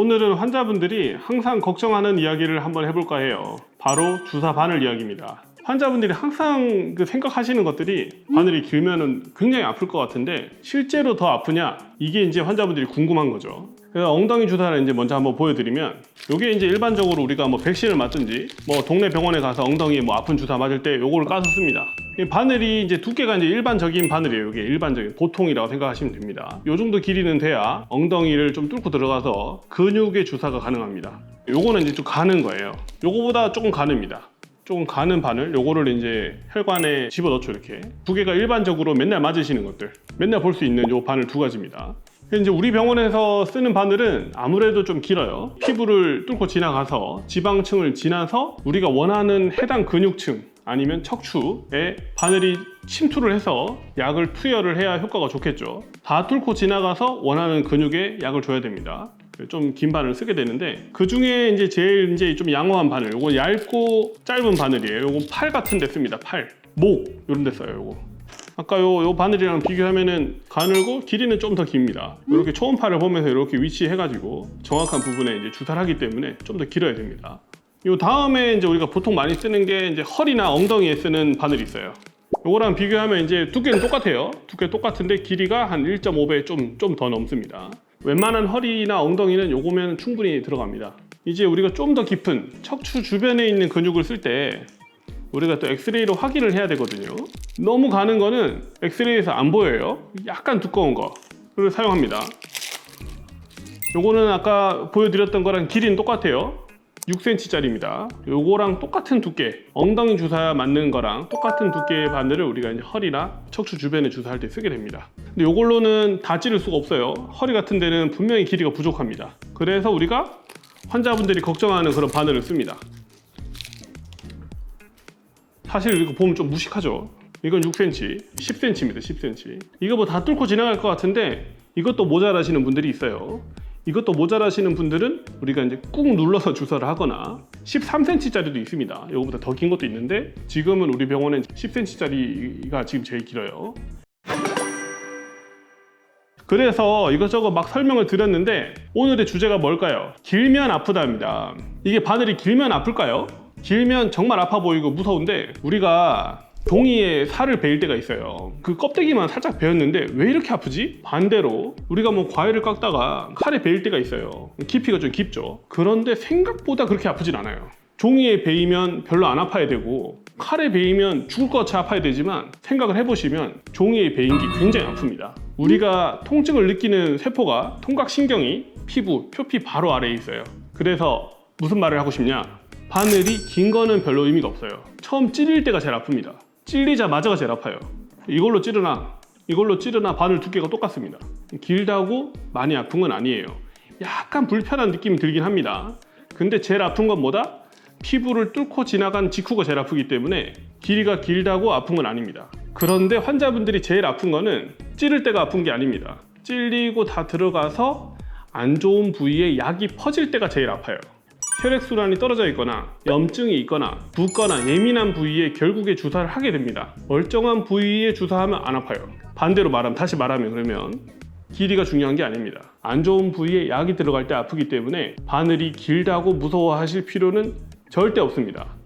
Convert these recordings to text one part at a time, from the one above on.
오늘은 환자분들이 항상 걱정하는 이야기를 한번 해볼까 해요. 바로 주사 바늘 이야기입니다. 환자분들이 항상 그 생각하시는 것들이 바늘이 길면은 굉장히 아플 것 같은데 실제로 더 아프냐 이게 이제 환자분들이 궁금한 거죠. 그래서 엉덩이 주사를 이제 먼저 한번 보여드리면 이게 이제 일반적으로 우리가 뭐 백신을 맞든지 뭐 동네 병원에 가서 엉덩이에 뭐 아픈 주사 맞을 때 요거를 까서 씁니다. 이 바늘이 이제 두께가 이제 일반적인 바늘이에요. 이게 일반적인 보통이라고 생각하시면 됩니다. 요 정도 길이는 돼야 엉덩이를 좀 뚫고 들어가서 근육의 주사가 가능합니다. 요거는 이제 좀 가는 거예요. 요거보다 조금 가릅니다. 조금 가는 바늘 요거를 이제 혈관에 집어넣죠 이렇게 두 개가 일반적으로 맨날 맞으시는 것들 맨날 볼 수 있는 요 바늘 두 가지입니다 이제 우리 병원에서 쓰는 바늘은 아무래도 좀 길어요 피부를 뚫고 지나가서 지방층을 지나서 우리가 원하는 해당 근육층 아니면 척추에 바늘이 침투를 해서 약을 투여를 해야 효과가 좋겠죠 다 뚫고 지나가서 원하는 근육에 약을 줘야 됩니다 좀 긴 바늘을 쓰게 되는데 그 중에 이제 제일 이제 좀 양호한 바늘, 요거 얇고 짧은 바늘이에요. 요거 팔 같은 데 씁니다. 팔, 목 이런 데 써요. 요거. 아까 요, 요 바늘이랑 비교하면은 가늘고 길이는 좀 더 깁니다. 이렇게 초음파를 보면서 이렇게 위치해가지고 정확한 부분에 이제 주사를 하기 때문에 좀 더 길어야 됩니다. 요 다음에 이제 우리가 보통 많이 쓰는 게 이제 허리나 엉덩이에 쓰는 바늘이 있어요. 요거랑 비교하면 이제 두께는 똑같아요. 두께 똑같은데 길이가 한 1.5배 좀 좀 더 넘습니다. 웬만한 허리나 엉덩이는 요거면 충분히 들어갑니다. 이제 우리가 좀 더 깊은 척추 주변에 있는 근육을 쓸 때 우리가 또 엑스레이로 확인을 해야 되거든요. 너무 가는 거는 엑스레이에서 안 보여요. 약간 두꺼운 거를 사용합니다. 요거는 아까 보여드렸던 거랑 길이는 똑같아요. 6cm짜리입니다. 요거랑 똑같은 두께, 엉덩이 주사 맞는 거랑 똑같은 두께의 바늘을 우리가 이제 허리나 척추 주변에 주사할 때 쓰게 됩니다. 근데 요걸로는 다 찌를 수가 없어요. 허리 같은 데는 분명히 길이가 부족합니다. 그래서 우리가 환자분들이 걱정하는 그런 바늘을 씁니다. 사실 이거 보면 좀 무식하죠. 이건 6cm, 10cm입니다. 10cm. 이거 뭐 다 뚫고 지나갈 것 같은데 이것도 모자라시는 분들이 있어요. 이것도 모자라시는 분들은 우리가 이제 꾹 눌러서 주사를 하거나 13cm짜리도 있습니다. 이거보다 더 긴 것도 있는데 지금은 우리 병원엔 10cm짜리가 지금 제일 길어요. 그래서 이것저것 막 설명을 드렸는데 오늘의 주제가 뭘까요? 길면 아프다입니다. 이게 바늘이 길면 아플까요? 길면 정말 아파 보이고 무서운데 우리가 종이에 살을 베일 때가 있어요. 그 껍데기만 살짝 베었는데 왜 이렇게 아프지? 반대로 우리가 뭐 과일을 깎다가 칼에 베일 때가 있어요. 깊이가 좀 깊죠. 그런데 생각보다 그렇게 아프진 않아요. 종이에 베이면 별로 안 아파야 되고 칼에 베이면 죽을 것 같이 아파야 되지만 생각을 해보시면 종이에 베인 게 굉장히 아픕니다. 우리가 통증을 느끼는 세포가 통각신경이 피부, 표피 바로 아래에 있어요. 그래서 무슨 말을 하고 싶냐? 바늘이 긴 거는 별로 의미가 없어요. 처음 찌를 때가 제일 아픕니다. 찔리자마자가 제일 아파요. 이걸로 찌르나 이걸로 찌르나 바늘 두께가 똑같습니다. 길다고 많이 아픈 건 아니에요. 약간 불편한 느낌이 들긴 합니다. 근데 제일 아픈 건 뭐다? 피부를 뚫고 지나간 직후가 제일 아프기 때문에 길이가 길다고 아픈 건 아닙니다. 그런데 환자분들이 제일 아픈 거는 찌를 때가 아픈 게 아닙니다. 찔리고 다 들어가서 안 좋은 부위에 약이 퍼질 때가 제일 아파요. 혈액순환이 떨어져 있거나 염증이 있거나 붓거나 예민한 부위에 결국에 주사를 하게 됩니다. 멀쩡한 부위에 주사하면 안 아파요. 반대로 말하면 다시 말하면 그러면 길이가 중요한 게 아닙니다. 안 좋은 부위에 약이 들어갈 때 아프기 때문에 바늘이 길다고 무서워하실 필요는 절대 없습니다.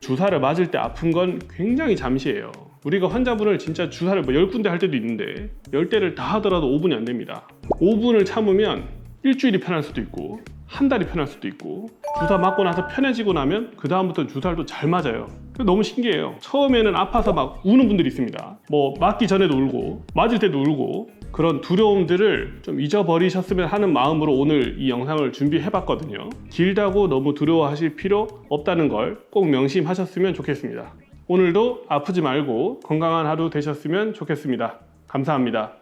주사를 맞을 때 아픈 건 굉장히 잠시예요. 우리가 환자분을 진짜 주사를 뭐 10군데 할 때도 있는데 10대를 다 하더라도 5분이 안 됩니다. 5분을 참으면 일주일이 편할 수도 있고 한 달이 편할 수도 있고 주사 맞고 나서 편해지고 나면 그 다음부터 주사를 또 잘 맞아요. 너무 신기해요. 처음에는 아파서 막 우는 분들이 있습니다. 뭐 맞기 전에도 울고 맞을 때도 울고 그런 두려움들을 좀 잊어버리셨으면 하는 마음으로 오늘 이 영상을 준비해 봤거든요. 길다고 너무 두려워하실 필요 없다는 걸 꼭 명심하셨으면 좋겠습니다. 오늘도 아프지 말고 건강한 하루 되셨으면 좋겠습니다. 감사합니다.